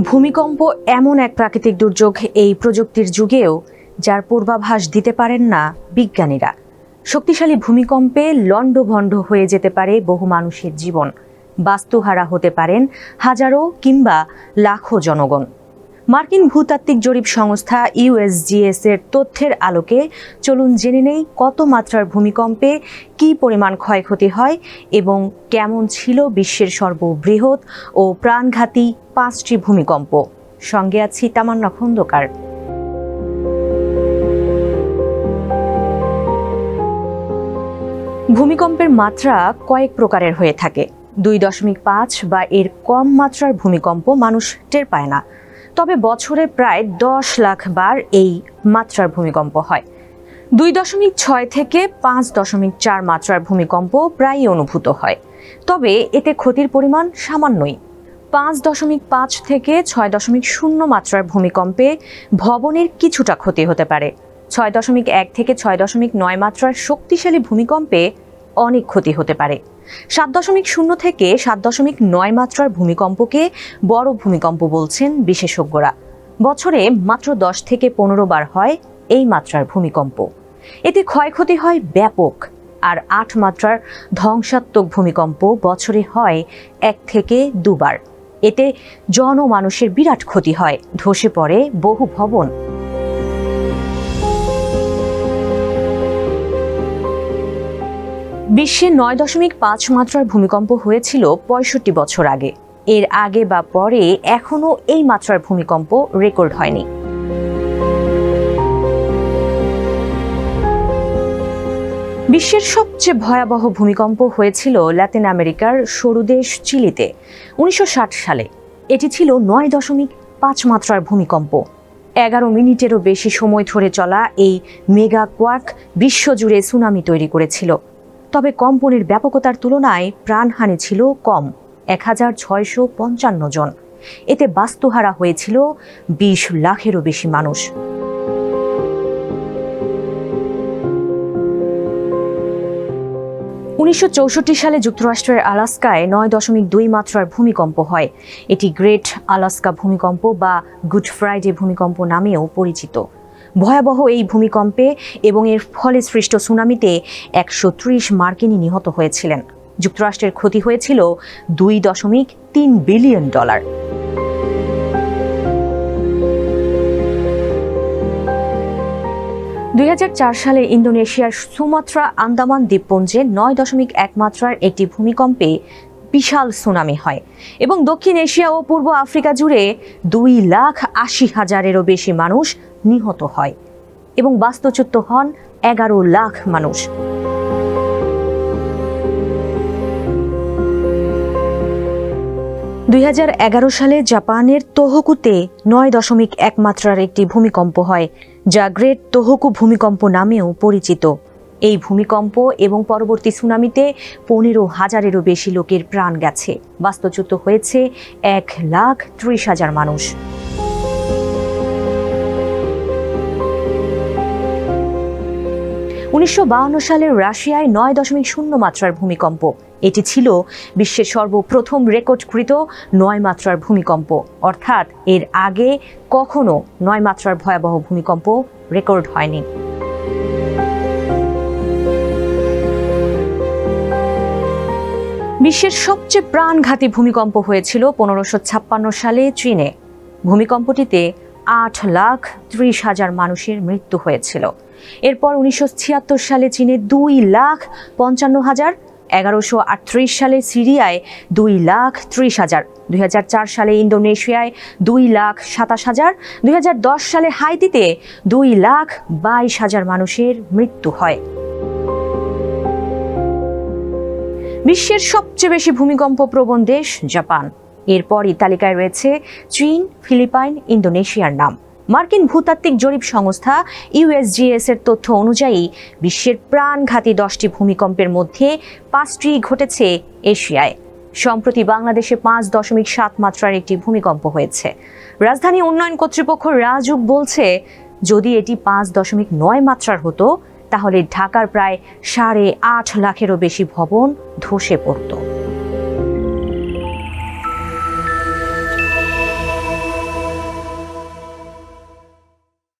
ভূমিকম্প এমন এক প্রাকৃতিক দুর্যোগ এই প্রযুক্তির যুগেও, যার পূর্বাভাস দিতে পারেন না বিজ্ঞানীরা। শক্তিশালী ভূমিকম্পে লণ্ডভণ্ড হয়ে যেতে পারে বহু মানুষের জীবন। বাস্তুহারা হতে পারেন হাজারো কিংবা লাখো জনগণ। মার্কিন ভূতাত্ত্বিক জরিপ সংস্থা ইউএসজিএস এর তথ্যের আলোকে চলুন জেনে নেই কত মাত্রার ভূমিকম্পে কী পরিমাণ ক্ষয়ক্ষতি হয় এবং কেমন ছিল বিশ্বের সর্ববৃহৎ ও প্রাণঘাতী পাঁচটি ভূমিকম্প। সঙ্গে আছি তামান্না খন্দকার। ভূমিকম্পের মাত্রা কয়েক প্রকারের হয়ে থাকে। দুই দশমিক পাঁচ বা এর কম মাত্রার ভূমিকম্প মানুষ টের পায় না। তবে বছরে প্রায় দশ লাখ বার এই মাত্রার ভূমিকম্প হয়। দুই দশমিক ছয় থেকে পাঁচ দশমিক চার মাত্রার ভূমিকম্প প্রায়ই অনুভূত হয়। তবে এতে ক্ষতির পরিমাণ সামান্যই। পাঁচ দশমিক পাঁচ থেকে ছয় দশমিক শূন্য মাত্রার ভূমিকম্পে ভবনের কিছুটা ক্ষতি হতে পারে। ছয় দশমিক এক থেকে ছয় দশমিক নয় মাত্রার শক্তিশালী ভূমিকম্পে অনেক ক্ষতি হতে পারে। সাত দশমিক শূন্য থেকে সাত দশমিক নয় মাত্রার ভূমিকম্পকে বড় ভূমিকম্প বলছেন বিশেষজ্ঞরা। বছরে মাত্র দশ থেকে পনেরো বার হয় এই মাত্রার ভূমিকম্প। এতে ক্ষয়ক্ষতি হয় ব্যাপক আর আট মাত্রার ধ্বংসাত্মক ভূমিকম্প বছরে হয় এক থেকে দুবার। এতে জনমানুষের বিরাট ক্ষতি হয়, ধসে পড়ে বহু ভবন। বিশ্বে নয় দশমিক পাঁচ মাত্রার ভূমিকম্প হয়েছিল পঁয়ষট্টি বছর আগে। এর আগে বা পরে এখনও এই মাত্রার ভূমিকম্প রেকর্ড হয়নি। বিশ্বের সবচেয়ে ভয়াবহ ভূমিকম্প হয়েছিল লাতিন আমেরিকার সরু দেশ চিলিতে, উনিশশো ষাট সালে। এটি ছিল নয় দশমিক পাঁচ মাত্রার ভূমিকম্প। এগারো মিনিটেরও বেশি সময় ধরে চলা এই মেগা কোয়াক বিশ্বজুড়ে সুনামি তৈরি করেছিল। তবে কম্পনের ব্যাপকতার তুলনায় প্রাণহানি ছিল কম, এক হাজার ছয়শো পঞ্চান্ন জন। এতে বাস্তুহারা হয়েছিল বিশ লাখেরও বেশি মানুষ। উনিশশো চৌষট্টি সালে যুক্তরাষ্ট্রের আলাস্কায় নয় দশমিক দুই মাত্রার ভূমিকম্প হয়। এটি গ্রেট আলাস্কা ভূমিকম্প বা গুড ফ্রাইডে ভূমিকম্প নামেও পরিচিত। ভয়াবহ এই ভূমিকম্পে এবং এর ফলে সৃষ্ট সুনামিতে একশো ত্রিশ মার্কিনী নিহত হয়েছিলেন। যুক্তরাষ্ট্রের ক্ষতি হয়েছিল দুই দশমিক তিন বিলিয়ন ডলার। দুই হাজার চার সালে ইন্দোনেশিয়ার সুমাত্রা আন্দামান দ্বীপপুঞ্জে নয় দশমিক এক মাত্রার একটি ভূমিকম্পে বিশাল সুনামি হয় এবং দক্ষিণ এশিয়া ও পূর্ব আফ্রিকা জুড়ে দুই লাখ আশি হাজারেরও বেশি মানুষ নিহত হয় এবং বাস্তুচ্যুত হন এগারো লাখ মানুষ। দুই হাজার এগারো সালে জাপানের তোহকুতে নয় দশমিক এক মাত্রার একটি ভূমিকম্প হয়, যা গ্রেট তোহকু ভূমিকম্প নামেও পরিচিত। এই ভূমিকম্প এবং পরবর্তী সুনামিতে পনেরো হাজারেরও বেশি লোকের প্রাণ গেছে। বাস্তুচ্যুত হয়েছে এক লাখ ত্রিশ হাজার মানুষ। উনিশশো সালের রাশিয়ায় নয় দশমিক শূন্য মাত্রার ভূমিকম্প। এটি ছিল বিশ্বের সর্বপ্রথম রেকর্ডকৃত নয় মাত্রার ভূমিকম্প। অর্থাৎ এর আগে কখনো নয় মাত্রার ভয়াবহ ভূমিকম্প রেকর্ড হয়নি। বিশ্বের সবচেয়ে প্রাণঘাতী ভূমিকম্প হয়েছিল পনেরোশো ছাপ্পান্ন সালে চীনে। ভূমিকম্পটিতে আট লাখ ত্রিশ হাজার মানুষের মৃত্যু হয়েছিল। এরপর উনিশশো ছিয়াত্তর সালে চীনে দুই লাখ পঞ্চান্ন হাজার, এগারোশো আটত্রিশ সালে সিরিয়ায় দুই লাখ ত্রিশ হাজার, দুই সালে ইন্দোনেশিয়ায় দুই লাখ সাতাশ হাজার, দুই সালে হাইতিতে দুই লাখ বাইশ হাজার মানুষের মৃত্যু হয়। বিশ্বের সবচেয়ে বেশি ভূমিকম্প প্রবণ দেশ জাপান। এরপরই তালিকায় রয়েছে চীন, ফিলিপাইন, ইন্দোনেশিয়ার নাম। মার্কিন ভূতাত্ত্বিক জরিপ সংস্থা ইউএসজিএস এর তথ্য অনুযায়ী, বিশ্বের প্রাণঘাতী দশটি ভূমিকম্পের মধ্যে পাঁচটি ঘটেছে এশিয়ায়। সম্প্রতি বাংলাদেশে পাঁচ দশমিক সাত মাত্রার একটি ভূমিকম্প হয়েছে। রাজধানী উন্নয়ন কর্তৃপক্ষ রাজুক বলছে, যদি এটি পাঁচ দশমিক নয় মাত্রার হতো, তাহলে ঢাকার প্রায় সাড়ে আট লাখেরও বেশি ভবন ধসে পড়ত।